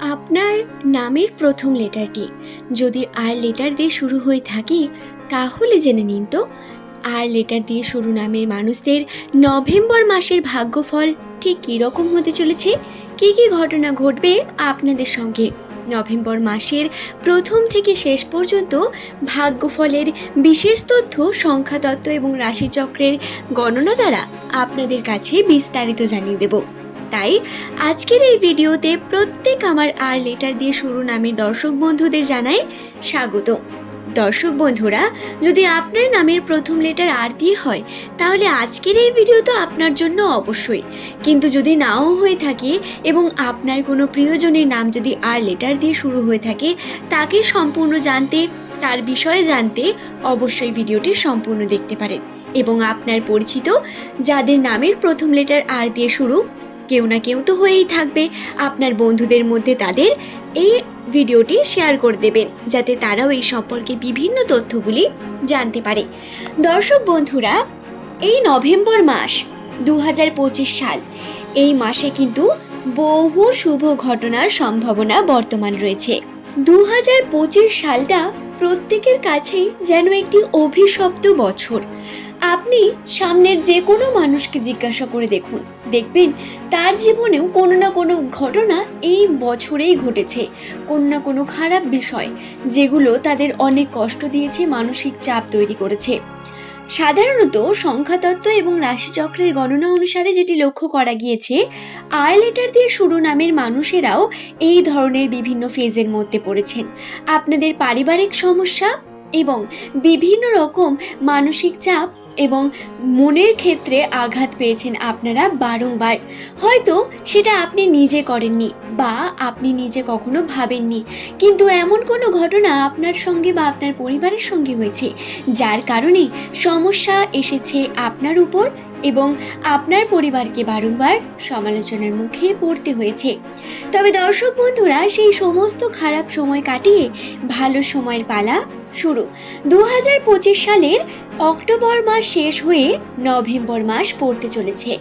আপনার নামের প্রথম লেটারটি যদি আর লেটার দিয়ে শুরু হয়ে থাকে, তাহলে জেনে নিন তো। আর লেটার দিয়ে শুরু নামের মানুষদের নভেম্বর মাসের ভাগ্যফল ঠিক কী রকম হতে চলেছে? কী কী ঘটনা ঘটবে আপনাদের সঙ্গে? নভেম্বর মাসের প্রথম থেকে শেষ পর্যন্ত ভাগ্যফলের বিশেষ তথ্য, সংখ্যাতত্ত্ব এবং রাশিচক্রের গণনা দ্বারা আপনাদের কাছে বিস্তারিত জানিয়ে দেব। তাই আজকের এই ভিডিওতে প্রত্যেক আমার আর লেটার দিয়ে শুরু নামের দর্শক বন্ধুদের জানাই স্বাগত। দর্শক বন্ধুরা, যদি আপনার নামের প্রথম লেটার আর দিয়ে হয়, তাহলে আজকের এই ভিডিও তো আপনার জন্য অবশ্যই। কিন্তু যদি নাও হয়ে থাকে এবং আপনার কোনো প্রিয়জনের নাম যদি আর লেটার দিয়ে শুরু হয়ে থাকে, তাকে সম্পূর্ণ জানতে, তার বিষয়ে জানতে অবশ্যই ভিডিওটি সম্পূর্ণ দেখতে পারেন। এবং আপনার পরিচিত, যাদের নামের প্রথম লেটার আর দিয়ে শুরু কেউ না কেউ তো হয়েই থাকবে। আপনার বন্ধুদের মধ্যে তাদের এই ভিডিওটি শেয়ার করে দেবেন, যাতে তারাও এই সম্পর্কে বিভিন্ন তথ্যগুলি জানতে পারে। দর্শক বন্ধুরা, এই নভেম্বর মাস দু হাজার পঁচিশ সাল, এই মাসে কিন্তু বহু শুভ ঘটনার সম্ভাবনা বর্তমান রয়েছে। দু হাজার পঁচিশ সালটা প্রত্যেকের কাছেই যেন একটি অভিশপ্ত বছর। আপনি সামনের যে কোনো মানুষকে জিজ্ঞাসা করে দেখুন। দেখবেন তার জীবনেও কোনো না কোনো ঘটনা এই বছরেই ঘটেছে। কোনো না কোনো খারাপ বিষয় যেগুলো তাদের অনেক কষ্ট দিয়েছে, মানসিক চাপ তৈরি করেছে। সাধারণত সংখ্যাতত্ত্ব এবং রাশিচক্রের গণনা অনুসারে যেটি লক্ষ্য করা গিয়েছে আর লেটার দিয়ে শুরু নামের মানুষেরাও এই ধরনের বিভিন্ন ফেজের মধ্যে পড়েছেন। আপনাদের পারিবারিক সমস্যা এবং বিভিন্ন রকম মানসিক চাপ এবং মনের ক্ষেত্রে আঘাত পেয়েছেন আপনারা বারংবার। হয়তো সেটা আপনি নিজে করেননি বা আপনি নিজে কখনো ভাবেননি। কিন্তু এমন কোনো ঘটনা আপনার সঙ্গে বা আপনার পরিবারের সঙ্গে হয়েছে, যার কারণে সমস্যা এসেছে আপনার উপর এবং আপনার পরিবারকে বারংবার সমালোচনার মুখে পড়তে হয়েছে। তবে দর্শক বন্ধুরা, সেই সমস্ত খারাপ সময় কাটিয়ে ভালো সময়ের পালা শুরু। দু হাজার পঁচিশ সালের অক্টোবর মাস শেষ হয়ে নভেম্বর মাস পড়তে চলেছে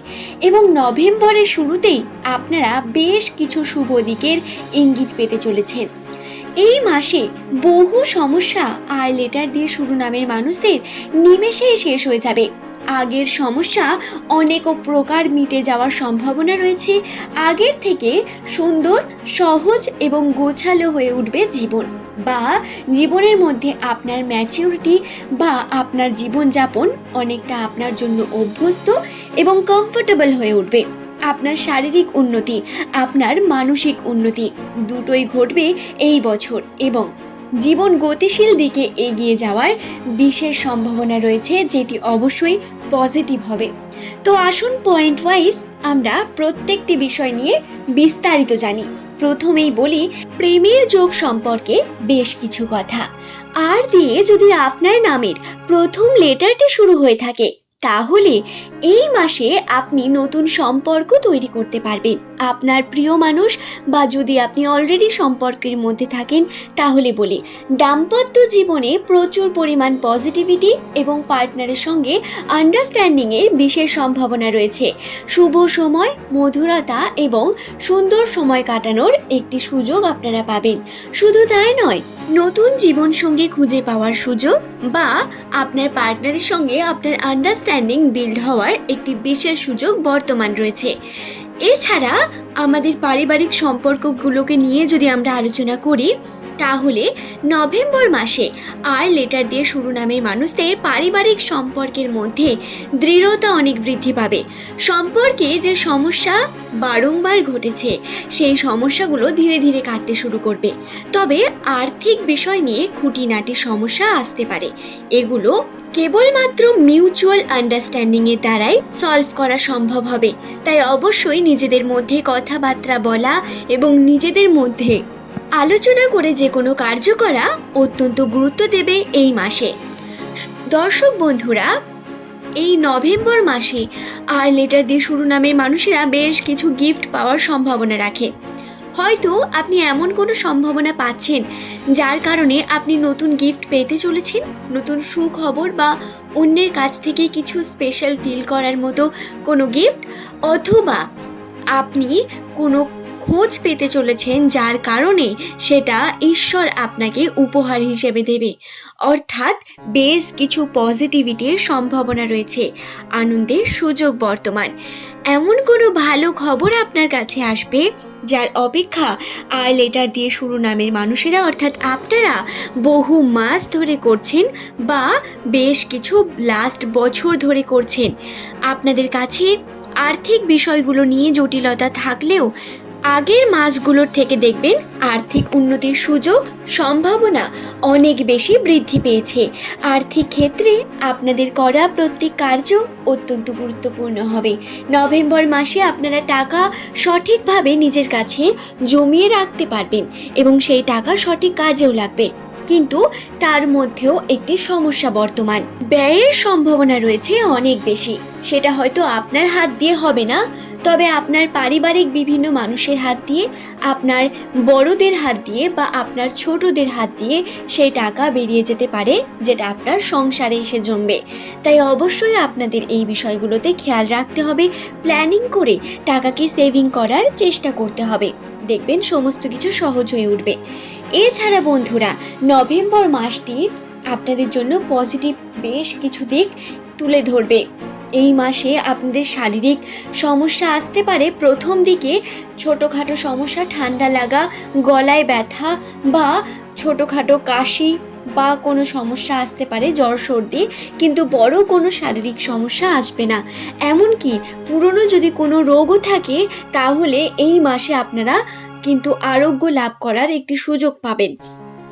এবং নভেম্বরের শুরুতেই আপনারা বেশ কিছু শুভ দিকের ইঙ্গিত পেতে চলেছেন। এই মাসে বহু সমস্যা আর লেটার দিয়ে শুরু নামের মানুষদের নিমেষেই শেষ হয়ে যাবে। আগের সমস্যা, অনেক প্রকার মিটে যাওয়ার সম্ভাবনা রয়েছে। আগের থেকে সুন্দর, সহজ এবং গোছালো হয়ে উঠবে জীবন বা জীবনের মধ্যে আপনার ম্যাচিউরিটি বা আপনার জীবনযাপন অনেকটা আপনার জন্য অভ্যস্ত এবং কমফোর্টেবল হয়ে উঠবে। আপনার শারীরিক উন্নতি, আপনার মানসিক উন্নতি দুটোই ঘটবে এই বছর এবং জীবন গতিশীল দিকে এগিয়ে যাওয়ার বিশেষ সম্ভাবনা রয়েছে, যেটি অবশ্যই পজিটিভ হবে। তো আসুন পয়েন্ট ওয়াইজ আমরা প্রত্যেকটি বিষয় নিয়ে বিস্তারিত জানি। প্রথমেই বলি, প্রেমের যোগ সম্পর্কে বেশ কিছু কথা। আর দিয়ে যদি আপনার নামের প্রথম লেটারটি শুরু হয়ে থাকে তাহলে এই মাসে আপনি নতুন সম্পর্ক তৈরি করতে পারবেন। আপনার প্রিয় মানুষ বা যদি আপনি অলরেডি সম্পর্কের মধ্যে থাকেন, তাহলে বলি, দাম্পত্য জীবনে প্রচুর পরিমাণ পজিটিভিটি এবং পার্টনারের সঙ্গে আন্ডারস্ট্যান্ডিংয়ের বিশেষ সম্ভাবনা রয়েছে। শুভ সময়, মধুরতা এবং সুন্দর সময় কাটানোর একটি সুযোগ আপনারা পাবেন। শুধু তাই নয়, নতুন জীবনসঙ্গী খুঁজে পাওয়ার সুযোগ বা আপনার পার্টনারের সঙ্গে আপনার আন্ডারস্ট্যান্ডিং বিল্ড হওয়ার একটি বিশেষ সুযোগ বর্তমান রয়েছে। এছাড়া আমাদের পারিবারিক সম্পর্কগুলোকে নিয়ে যদি আমরা আলোচনা করি তাহলে নভেম্বর মাসে আর লেটার দিয়ে শুরু নামের মানুষদের পারিবারিক সম্পর্কের মধ্যে দৃঢ়তা অনেক বৃদ্ধি পাবে। সম্পর্কে যে সমস্যা বারংবার ঘটেছে, সেই সমস্যাগুলো ধীরে ধীরে কাটতে শুরু করবে। তবে আর্থিক বিষয় নিয়ে খুঁটিনাটি সমস্যা আসতে পারে। এগুলো কেবলমাত্র মিউচুয়াল আন্ডারস্ট্যান্ডিংয়ের দ্বারাই সলভ করা সম্ভব হবে। তাই অবশ্যই নিজেদের মধ্যে কথাবার্তা বলা এবং নিজেদের মধ্যে আলোচনা করে যে কোনো কার্য করা অত্যন্ত গুরুত্ব দেবে এই মাসে। দর্শক বন্ধুরা, এই নভেম্বর মাসে আর লেটার দিয়ে শুরু নামের মানুষেরা বেশ কিছু গিফট পাওয়ার সম্ভাবনা রাখে। হয়তো আপনি এমন কোনো সম্ভাবনা পাচ্ছেন যার কারণে আপনি নতুন গিফট পেতে চলেছেন, নতুন সুখবর বা অন্যের কাছ থেকে কিছু স্পেশাল ফিল করার মতো কোনো গিফট অথবা আপনি কোনো খোঁজ পেতে চলেছেন, যার কারণে সেটা ঈশ্বর আপনাকে উপহার হিসেবে দেবে। অর্থাৎ বেশ কিছু পজিটিভিটির সম্ভাবনা রয়েছে, আনন্দের সুযোগ বর্তমান। এমন কোনো ভালো খবর আপনার কাছে আসবে, যার অপেক্ষা আর লেটার দিয়ে শুরু নামের মানুষেরা, অর্থাৎ আপনারা বহু মাস ধরে করছেন বা বেশ কিছু লাস্ট বছর ধরে করছেন। আপনাদের কাছে আর্থিক বিষয়গুলো নিয়ে জটিলতা থাকলেও আগের মাসগুলোর থেকে দেখবেন আর্থিক উন্নতির সুযোগ, সম্ভাবনা অনেক বেশি বৃদ্ধি পেয়েছে। আর্থিক ক্ষেত্রে আপনাদের করা প্রত্যেক কার্য অত্যন্ত গুরুত্বপূর্ণ হবে। নভেম্বর মাসে আপনারা টাকা সঠিকভাবে নিজের কাছে জমিয়ে রাখতে পারবেন এবং সেই টাকা সঠিক কাজেও লাগবে। কিন্তু তার মধ্যেও একটি সমস্যা বর্তমান। ব্যয়ের সম্ভাবনা রয়েছে অনেক বেশি। সেটা হয়তো আপনার হাত দিয়ে হবে না তবে আপনার পারিবারিক বিভিন্ন মানুষের হাত দিয়ে, আপনার বড়দের হাত দিয়ে বা আপনার ছোটদের হাত দিয়ে সেই টাকা বেরিয়ে যেতে পারে, যেটা আপনার সংসারে এসে জমবে। তাই অবশ্যই আপনাদের এই বিষয়গুলোতে খেয়াল রাখতে হবে, প্ল্যানিং করে টাকাকে সেভিং করার চেষ্টা করতে হবে। দেখবেন সমস্ত কিছু সহজ হয়ে উঠবে। এছাড়া বন্ধুরা, নভেম্বর মাসটি আপনাদের জন্য পজিটিভ বেশ কিছু দিক তুলে ধরবে। এই মাসে আপনাদের শারীরিক সমস্যা আসতে পারে। প্রথম দিকে ছোটোখাটো সমস্যা, ঠান্ডা লাগা, গলায় ব্যথা বা ছোটোখাটো কাশি বা কোনো সমস্যা আসতে পারে, জ্বর, সর্দি। কিন্তু বড় কোনো শারীরিক সমস্যা আসবে না। এমনকি পুরনো যদি কোনো রোগও থাকে, তাহলে এই মাসে আপনারা কিন্তু আরোগ্য লাভ করার একটি সুযোগ পাবেন।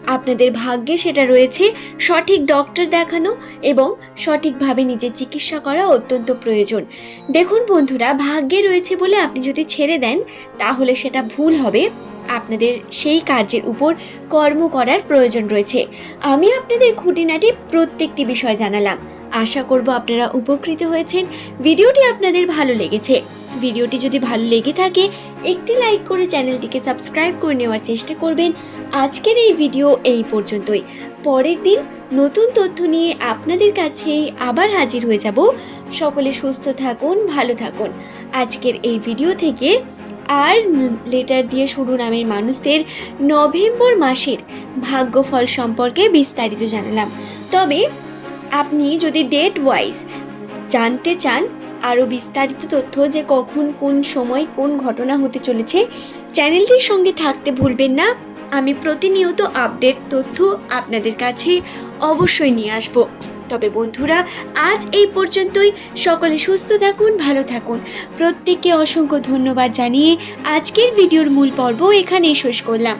আপনাদের ভাগ্যে সেটা রয়েছে, সঠিক ডক্টর দেখানো এবং সঠিকভাবে নিজের চিকিৎসা করা অত্যন্ত প্রয়োজন। দেখুন বন্ধুরা, ভাগ্যে রয়েছে বলে আপনি যদি ছেড়ে দেন, তাহলে সেটা ভুল হবে। আপনাদের সেই কার্যের উপর কর্ম করার প্রয়োজন রয়েছে। আমি আপনাদের খুঁটিনাটি প্রত্যেকটি বিষয় জানালাম। আশা করব আপনারা উপকৃত হয়েছেন। ভিডিওটি আপনাদের ভালো লেগেছে। ভিডিওটি যদি ভালো লেগে থাকে একটি লাইক করে চ্যানেলটিকে সাবস্ক্রাইব করে নেওয়ার চেষ্টা করবেন। আজকের এই ভিডিও এই পর্যন্তই। পরের দিন নতুন তথ্য নিয়ে আপনাদের কাছেই আবার হাজির হয়ে যাব। সকলে সুস্থ থাকুন, ভালো থাকুন। আজকের এই ভিডিও থেকে আর লেটার দিয়ে শুরু নামের মানুষদের নভেম্বর মাসের ভাগ্যফল সম্পর্কে বিস্তারিত জানালাম। তবে আপনি যদি ডেট ওয়াইজ জানতে চান আরও বিস্তারিত তথ্য যে কখন, কোন সময়, কোন ঘটনা হতে চলেছে, চ্যানেলটির সঙ্গে থাকতে ভুলবেন না। আমি প্রতিনিয়ত আপডেট তথ্য আপনাদের কাছে অবশ্যই নিয়ে আসব। তবে বন্ধুরা, আজ এই পর্যন্তই। সকলে সুস্থ থাকুন, ভালো থাকুন। প্রত্যেককে অসংখ্য ধন্যবাদ জানিয়ে আজকের ভিডিওর মূল পর্ব এখানেই শেষ করলাম।